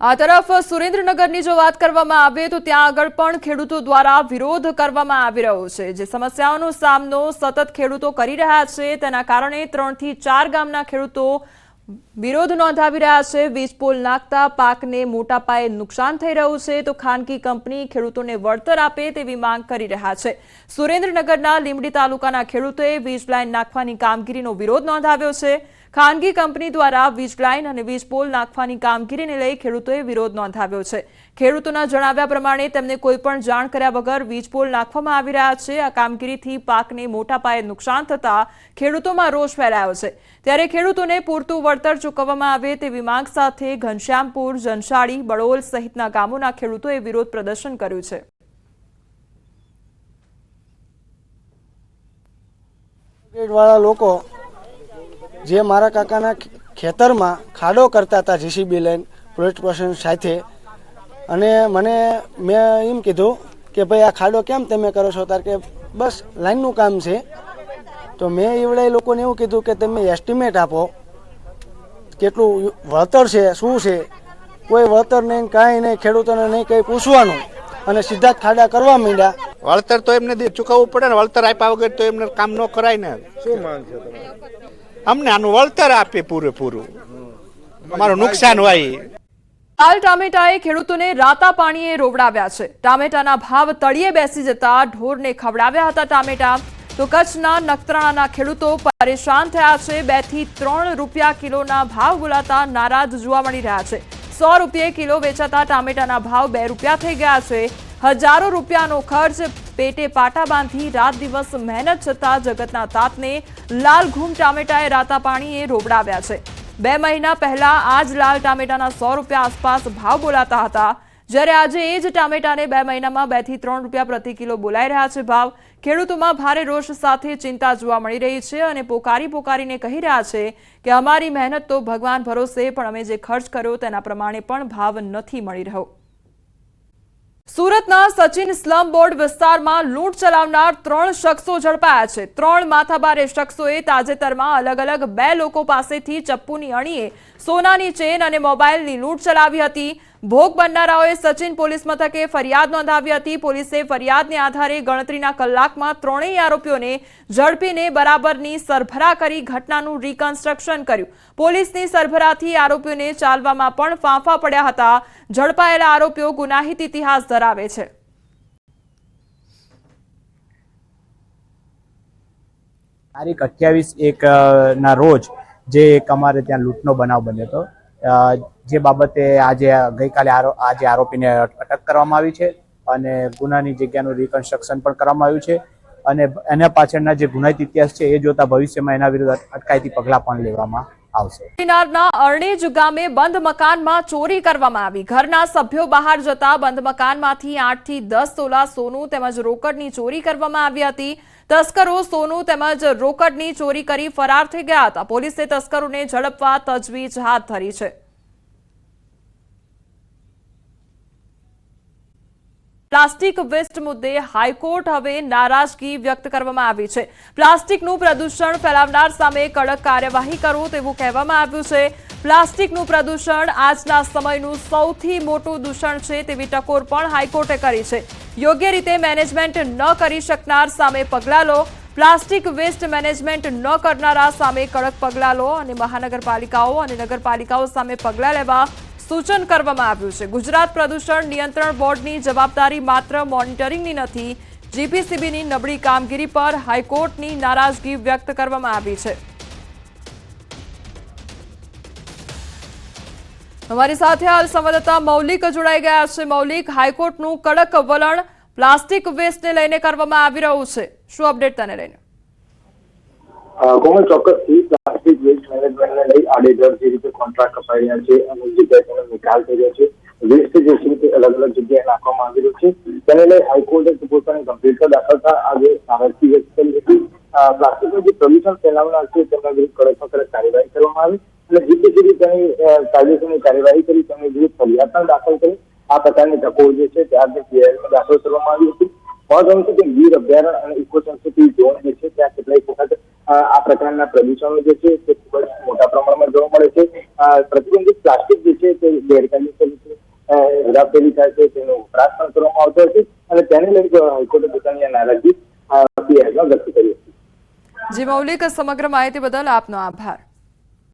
આ તરફ સુરેન્દ્રનગરની જો વાત કરવામાં આવે તો ત્યાં આગળ પણ ખેડૂતો દ્વારા વિરોધ કરવામાં આવી રહ્યો છે. જે સમસ્યાઓનો સામનો સતત ખેડૂતો કરી રહ્યા છે, તેના કારણે ત્રણથી ચાર ગામના ખેડૂતો વિરોધ નોંધાવી રહ્યા છે. વીજ પોલ નાખતા પાકને મોટા પાયે નુકસાન થઈ રહ્યું છે તો ખાનગી કંપની ખેડૂતોને વળતર આપે તેવી માંગ કરી રહ્યા છે. સુરેન્દ્રનગરના લીંબડી તાલુકાના ખેડૂતોએ વીજ લાઇન નાખવાની કામગીરીનો વિરોધ નોંધાવ્યો છે. ખાનગી કંપની દ્વારા વીજ લાઇન અને વીજ પોલ નાખવાની કામગીરીને લઈ ખેડૂતોએ વિરોધ નોંધાવ્યો છે. ખેડૂતોના જણાવ્યા પ્રમાણે તેમને કોઈપણ જાણ કર્યા વગર વીજ પોલ નાખવામાં આવી રહ્યા છે. આ કામગીરીથી પાકને મોટા પાયે નુકસાન થતા ખેડૂતોમાં રોષ ફેલાયો છે. ત્યારે ખેડૂતોને પૂરતું વળતર ચૂકવવામાં આવે તેવી માંગ સાથે ઘનશ્યામપુર, જનશાળી બળોલ સહિતના ગામોના ખેડૂતોએ વિરોધ પ્રદર્શન કર્યું છે. વાળા લોકો જે મારા કાકાના ખેતરમાં ખાડો કરતા હતા જીસીબી લઈને પોલીસ સ્ટેશન સાથે. અને મને મેં એમ કીધું કે ભાઈ આ ખાડો કેમ તમે કરો છો? તાર કે બસ લાઈનનું કામ છે. તો મેં એવડે લોકોને એવું કીધું કે તમે એસ્ટિમેટ આપો કેટલું વળતર છે શું છે? કોઈ વળતર નહીં કાંઈ નહીં ખેડૂતોને નહીં કંઈ પૂછવાનું. અને સીધા જ ખાડા કરવા માંડ્યા. વળતર તો એમને દે- ચૂકવવું પડે ને વળતર આપ્યા વગર તો એમને કામ ન કરાય ને. શું માંગ છે અમને આનું વળતર આપે પૂરેપૂરું. અમારું નુકસાન હોય. હાલ ટામેટાએ ખેડૂતોને રાતા પાણીએ રોવડાવ્યા છે. ટામેટાના ભાવ તળિયે બેસી જતા ઢોરને ખવડાવ્યા હતા ટામેટા. તો કચ્છના નખત્રાણાના ખેડૂતો પરેશાન થયા છે. બેથી ત્રણ રૂપિયા કિલોના ભાવ બોલાતા નારાજ જોવા મળી રહ્યા છે. સો રૂપિયે કિલો વેચાતા ટામેટાના ભાવ બે રૂપિયા થઈ ગયા છે. હજારો રૂપિયાનો ખર્ચ પેટે પાટા બાંધી રાત દિવસ મહેનત છતાં જગતના તાતને લાલ ઘૂમ ટામેટાએ રાતા પાણીએ રોબડાવ્યા છે. બે મહિના પહેલા આ જ લાલ ટામેટાના સો રૂપિયા આસપાસ ભાવ બોલાતા હતા. જ્યારે આજે એ જ ટામેટાને બે મહિનામાં બેથી ત્રણ રૂપિયા પ્રતિ કિલો બોલાઈ રહ્યા છે ભાવ. ખેડૂતોમાં ભારે રોષ સાથે ચિંતા જોવા મળી રહી છે અને પોકારી પોકારીને કહી રહ્યા છે કે અમારી મહેનત તો ભગવાન ભરોસે, પણ અમે જે ખર્ચ કર્યો તેના પ્રમાણે પણ ભાવ નથી મળી રહ્યો. સુરતના સચિન સ્લમ બોર્ડ વિસ્તારમાં લૂંટ ચલાવનાર ત્રણ શખ્સો ઝડપાયા છે. ત્રણ માથાબારે શખ્સોએ તાજેતરમાં અલગ અલગ બે લોકો પાસેથી ચપ્પુની અણીએ સોનાની ચેન અને મોબાઈલની લૂંટ ચલાવી હતી. ભોગ બનનારાઓએ સચિન પોલીસ મથકે ફરિયાદ નોંધાવી હતી. પોલીસે ફરિયાદને આધારે ગણતરીના કલાકમાં ત્રણેય આરોપીઓને ઝડપીને બરાબરની સરભરા કરી ઘટનાનું રિકન્સ્ટ્રક્શન કર્યું. પોલીસની સરભરાથી આરોપીઓને ચાલવામાં પણ ફાંફા પડ્યા હતા. ઝડપાયેલા આરોપીઓ ગુનાહિત ઇતિહાસ ધરાવે છે. તારીખ અઠ્યાવીસ એક ના રોજ જે અમારે ત્યાં લૂંટનો બનાવ બન્યો હતો. જે બાબતે આજે ગઈકાલે આજે આરોપીને અટક કરવામાં આવી છે અને ગુનાની જગ્યાનું રિકન્સ્ટ્રક્શન પણ કરવામાં આવ્યું છે અને એના પાછળના જે ગુનાહિત ઇતિહાસ છે એ જોતા ભવિષ્યમાં એના વિરુદ્ધ અટ- અટકાયતી પગલાં પણ લેવામાં આવશે. કિનારના અરણેજ ગામે બંધ મકાનમાં ચોરી કરવામાં આવી. ઘરના સભ્યો બહાર જતા બંધ મકાનમાંથી આઠથી દસ તોલા સોનું તેમજ રોકડની ચોરી કરવામાં આવી હતી. તસ્કરો સોનું તેમજ રોકડની ચોરી કરી ફરાર થઈ ગયા હતા. પોલીસે તસ્કરોને ઝડપવા તજવીજ હાથ ધરી છે. પ્લાસ્ટિક વેસ્ટ મુદ્દે હાઈકોર્ટ હવે નારાજગી વ્યક્ત કરવામાં આવી છે. પ્લાસ્ટિકનું પ્રદૂષણ ફેલાવનાર સામે કડક કાર્યવાહી કરો તેવું કહેવામાં આવ્યું છે. પ્લાસ્ટિકનું પ્રદૂષણ આજના સમયનું સૌથી મોટું દૂષણ છે તેવી ટકોર પણ હાઈકોર્ટે કરી છે. યોગ્ય રીતે મેનેજમેન્ટ ન કરી શકનાર સામે પગલાં લો. પ્લાસ્ટિક વેસ્ટ મેનેજમેન્ટ ન કરનારા સામે કડક પગલાં લો અને મહાનગરપાલિકાઓ અને નગરપાલિકાઓ સામે પગલાં લેવા સૂચન કરવામાં આવ્યું છે. ગુજરાત પ્રદૂષણ નિયંત્રણ બોર્ડની જવાબદારી માત્ર મોનિટરિંગની નથી, જીપીસીબીની નબળી કામગીરી પર હાઈકોર્ટની નારાજગી વ્યક્ત કરવામાં આવી છે. અમારી સાથે હાલ સંવાદદાતા મૌલિક જોડાઈ ગયા છે. મૌલિક, હાઈકોર્ટનું કડક વલણ પ્લાસ્ટિક વેસ્ટને લઈને કરવામાં આવી રહ્યું છે. શું અપડેટ તને લઈને? કોમલ ચોક્કસથી પ્લાસ્ટિક વેસ્ટ મેનેજમેન્ટને લઈ આડેધડ જે રીતે કોન્ટ્રાક્ટ અપાઈ રહ્યા છે અમુક જગ્યાએ તેનો નિકાલ થઈ રહ્યો છે વેસ્ટ જે છે તે અલગ અલગ જગ્યાએ નાખવામાં આવી રહ્યું છે. તેને લઈ હાઈકોર્ટે પોતાની ગંભીરતા દાખવતા આજે નારાજગી વ્યક્ત કરી હતી પ્લાસ્ટિકનું જે પ્રદૂષણ ફેલાવનાર છે તેમના વિરુદ્ધ કડકમાં કડક કાર્યવાહી કરવામાં આવી અને જીપીસીબી તેની કાયદેસરની કાર્યવાહી કરી, તેમની વિરુદ્ધ ફરિયાદ પણ દાખલ કરી. આ પ્રકારની તકો જે છે ત્યારથી પીઆઈમાં દાખલ કરવામાં આવી હતી. મહત્વનું છે કે ગીર અભયારણ્ય અને ઇકો સંસ્કૃતિ ઝોન જે છે આ પ્રકારના પ્રદૂષણો જે છે તે ખૂબ જ મોટા પ્રમાણમાં જોવા મળે છે. પ્રતિબંધિત પ્લાસ્ટિક જે છે તે ગેરકાયદેસર રીતે હેરાફેરી થાય છે, તેનો વપરાશ પણ કરવામાં આવતો હતો અને તેને લઈ હાઈકોર્ટે પોતાની નારાજગી પીઆઈમાં વ્યક્ત કરી હતી. જી મૌલિક સમગ્ર માહિતી બદલ આપનો આભાર.